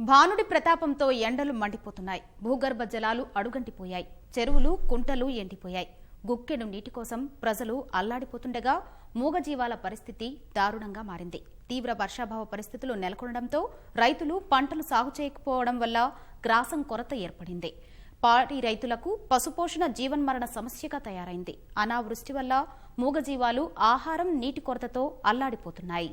భానుడి ప్రతాపంతో ఎండలు మండిపోతున్నాయి. భూగర్భ జలాలు అడుగంటిపోయాయి. చెరువులు కుంటలు ఎండిపోయాయి. గుక్కెడు నీటి కోసం ప్రజలు అల్లాడిపోతుండగా మూగజీవాల పరిస్థితి దారుణంగా మారింది. తీవ్ర వర్షాభావ పరిస్థితులు నెలకొనడంతో రైతులు పంటలు సాగు చేయకపోవడం వల్ల గ్రాసం కొరత ఏర్పడింది. పాడి రైతులకు పశుపోషణ జీవన్మరణ సమస్యగా తయారైంది. అనావృష్టి వల్ల మూగజీవాలు ఆహారం నీటి కొరతతో అల్లాడిపోతున్నాయి.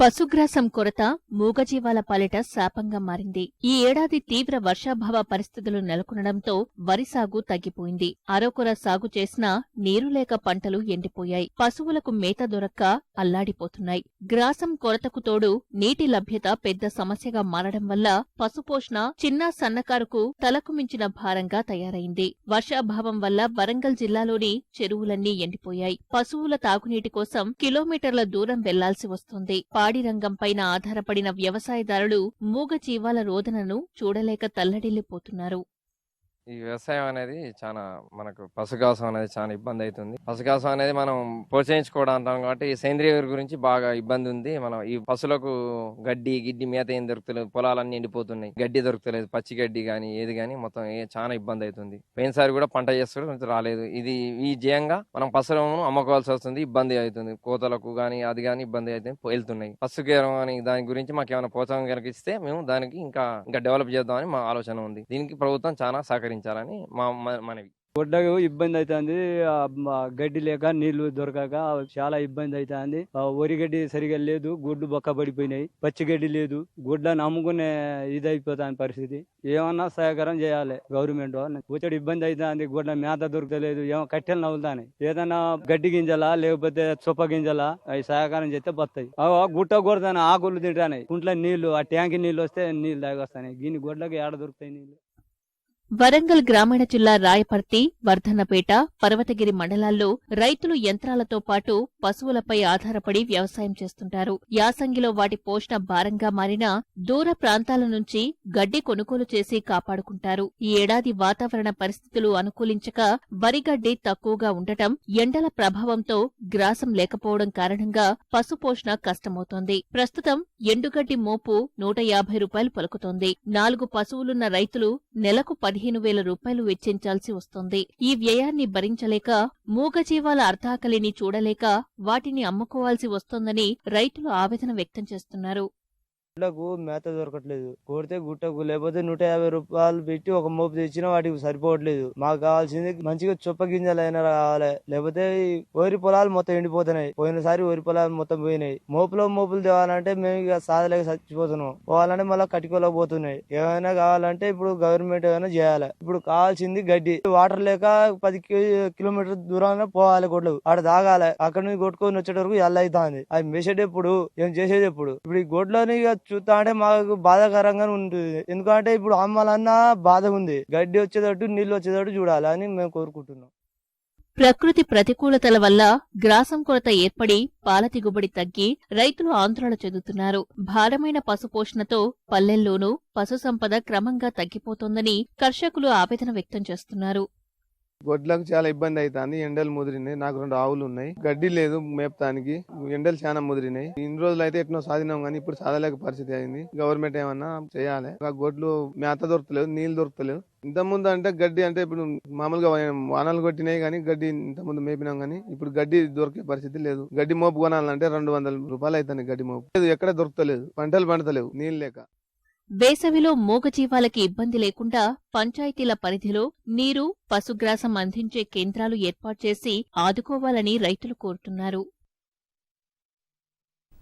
పశుగ్రాసం కొరత మూగజీవాల పాలిట శాపంగా మారింది. ఈ ఏడాది తీవ్ర వర్షాభావ పరిస్థితులు నెలకొనడంతో వరి సాగు తగ్గిపోయింది. అరకొర సాగు చేసినా నీరు లేక పంటలు ఎండిపోయాయి. పశువులకు మేత దొరక్క అల్లాడిపోతున్నాయి. గ్రాసం కొరతకు తోడు నీటి లభ్యత పెద్ద సమస్యగా మారడం వల్ల పశుపోషణ చిన్న సన్నకారుకు తలకు మించిన భారంగా తయారైంది. వర్షాభావం వల్ల వరంగల్ జిల్లాలోని చెరువులన్నీ ఎండిపోయాయి. పశువుల తాగునీటి కోసం కిలోమీటర్ల దూరం వెళ్ళాల్సి వస్తుంది. పాడి రంగంపైన ఆధారపడిన వ్యవసాయదారులు మూగజీవాల రోదనను చూడలేక తల్లడిల్లిపోతున్నారు. ఈ వ్యవసాయం అనేది చాలా మనకు పశుగాసం అనేది చాలా ఇబ్బంది అవుతుంది పశుగాసం అనేది మనం ప్రోత్సహించుకోవడం అంటాం కాబట్టి ఈ సేంద్రియ గురించి బాగా ఇబ్బంది ఉంది. మనం ఈ పశువులకు గడ్డి గిడ్డి మేత ఏం దొరుకుతలేదు. పొలాలన్నీ ఎండిపోతున్నాయి. గడ్డి దొరుకుతలేదు. పచ్చి గడ్డి కానీ ఏది కానీ మొత్తం చాలా ఇబ్బంది అవుతుంది పోయినసారి కూడా పంట చేస్తాడు కొంచెం రాలేదు. ఇది ఈ జయంగా మనం పశువులను అమ్ముకోవాల్సి వస్తుంది. ఇబ్బంది అవుతుంది. కోతలకు కానీ అది కానీ ఇబ్బంది అయితే వెళ్తున్నాయి. పశుకేరం అని దాని గురించి మాకు ఏమైనా ప్రోత్సాహం కనిపిస్తే మేము దానికి ఇంకా ఇంకా డెవలప్ చేద్దామని మా ఆలోచన ఉంది. దీనికి ప్రభుత్వం చాలా సహకరించింది. మా మనవి. గొడ్డకు ఇబ్బంది అవుతుంది గడ్డి లేక నీళ్ళు దొరకక చాలా ఇబ్బంది అవుతుంది వరి గడ్డి సరిగా లేదు గుడ్డు బొక్క పడిపోయినాయి పచ్చి గడ్డి లేదు గుడ్లను అమ్ముకునే ఇది అయిపోతాను పరిస్థితి. ఏమన్నా సహకారం చేయాలి గవర్నమెంట్ కూర్చోడు ఇబ్బంది అవుతుంది గుడ్డ మేత దొరకలేదు ఏమో కట్టెలు నవ్వుతాను ఏదైనా గడ్డి గింజలా లేకపోతే చొప్ప గింజలా అవి సహకారం చేస్తే బతాయి గుట్ట కొడతాను ఆకులు తింటాయి గుంట్లో నీళ్ళు ఆ ట్యాంక్ నీళ్ళు వస్తే నీళ్ళు తాగొస్తాయి గిన్ని గొడ్లకి ఏడ దొరుకుతాయి నీళ్ళు? వరంగల్ గ్రామీణ జిల్లా రాయపర్తి వర్ధన్నపేట పర్వతగిరి మండలాల్లో రైతులు యంత్రాలతో పాటు పశువులపై ఆధారపడి వ్యవసాయం చేస్తుంటారు. యాసంగిలో వాటి పోషణ భారంగా మారిన దూర ప్రాంతాల నుంచి గడ్డి కొనుగోలు చేసి కాపాడుకుంటారు. ఈ ఏడాది వాతావరణ పరిస్థితులు అనుకూలించక వరిగడ్డి తక్కువగా ఉండటం ఎండల ప్రభావంతో గ్రాసం లేకపోవడం కారణంగా పశుపోషణ కష్టమవుతోంది. ప్రస్తుతం ఎండుగడ్డి మోపు నూట యాభై రూపాయలు పలుకుతోంది. నాలుగు పశువులున్న రైతులు నెలకు పదిహేను వేల రూపాయలు వెచ్చించాల్సి వస్తోంది. ఈ వ్యయాన్ని భరించలేక మూగజీవాల అర్థాకలిని చూడలేక వాటిని అమ్ముకోవాల్సి వస్తోందని రైతులు ఆవేదన వ్యక్తం చేస్తున్నారు. గుడ్లకు మేత దొరకట్లేదు. కొడితే గుట్టకు లేకపోతే నూట యాభై రూపాయలు పెట్టి ఒక మోపు తెచ్చినా వాటికి సరిపోవట్లేదు. మాకు కావాల్సింది మంచిగా చొప్ప గింజలు అయినా కావాలి లేకపోతే వరి పొలాలు మొత్తం ఎండిపోతున్నాయి. పోయినసారి వరి పొలాలు మొత్తం పోయినాయి. మోపులో మోపులు తేవాలంటే మేము ఇక సాధలేక చచ్చిపోతున్నాం. పోవాలంటే మళ్ళీ కట్టుకోలేక పోతున్నాయి. ఏమైనా కావాలంటే ఇప్పుడు గవర్నమెంట్ ఏమైనా చేయాలి. ఇప్పుడు కావాల్సింది గడ్డి. వాటర్ లేక పది కి- కిలోమీటర్ దూరాన పోవాలి గొడ్లు. ఆడ తాగాలి. అక్కడ నుంచి కొట్టుకొని వచ్చేట వరకు ఎల్ల అవుతుంది. అది మెసేటప్పుడు ఏం చేసేది ఎప్పుడు ఇప్పుడు ఈ గొడ్లని ఇక చూస్తా అంటే మాకు బాధాకరంగా ఉంటుంది ఎందుకంటే ఇప్పుడు అమ్మాలన్నా బాధ ఉంది. గడ్డి వచ్చేటట్టు నీళ్ళు వచ్చేటట్టు చూడాలి అని మేము కోరుకుంటున్నాం. ప్రకృతి ప్రతికూలతల వల్ల గ్రాసం కొరత ఏర్పడి పాల దిగుబడి తగ్గి రైతులు ఆందోళన చెందుతున్నారు. భారమైన పశుపోషణతో పల్లెల్లోనూ పశుసంపద క్రమంగా తగ్గిపోతోందని కర్షకులు ఆవేదన వ్యక్తం చేస్తున్నారు. గొడ్లకు చాలా ఇబ్బంది అవుతుంది ఎండలు ముదిరినాయి నాకు రెండు ఆవులు ఉన్నాయి. గడ్డి లేదు మేపటానికి ఎండలు చాలా ముదిరినాయి. ఇన్ని రోజులు అయితే ఎట్నో సాధినాం కానీ ఇప్పుడు సాధలేక పరిస్థితి అయింది. గవర్నమెంట్ ఏమన్నా చేయాలి. ఆ గొడ్లు మేత దొరకలేదు నీళ్ళు దొరకలేదు ఇంత ముందు అంటే గడ్డి అంటే ఇప్పుడు మామూలుగా వానలు కొట్టినాయి కానీ గడ్డి ఇంత ముందు మేపినాం కానీ ఇప్పుడు గడ్డి దొరికే పరిస్థితి లేదు. గడ్డి మోపు కొనాలంటే రెండు వందల రూపాయలు అవుతుంది గడ్డి మోపు. లేదు ఎక్కడ దొరకలేదు పంటలు పండతలేవు నీళ్ళు లేక. వేసవిలో మూగజీవాలకి ఇబ్బంది లేకుండా పంచాయతీల పరిధిలో నీరు పశుగ్రాసం అందించే కేంద్రాలు ఏర్పాటు చేసి ఆదుకోవాలని రైతులు కోరుతున్నారు.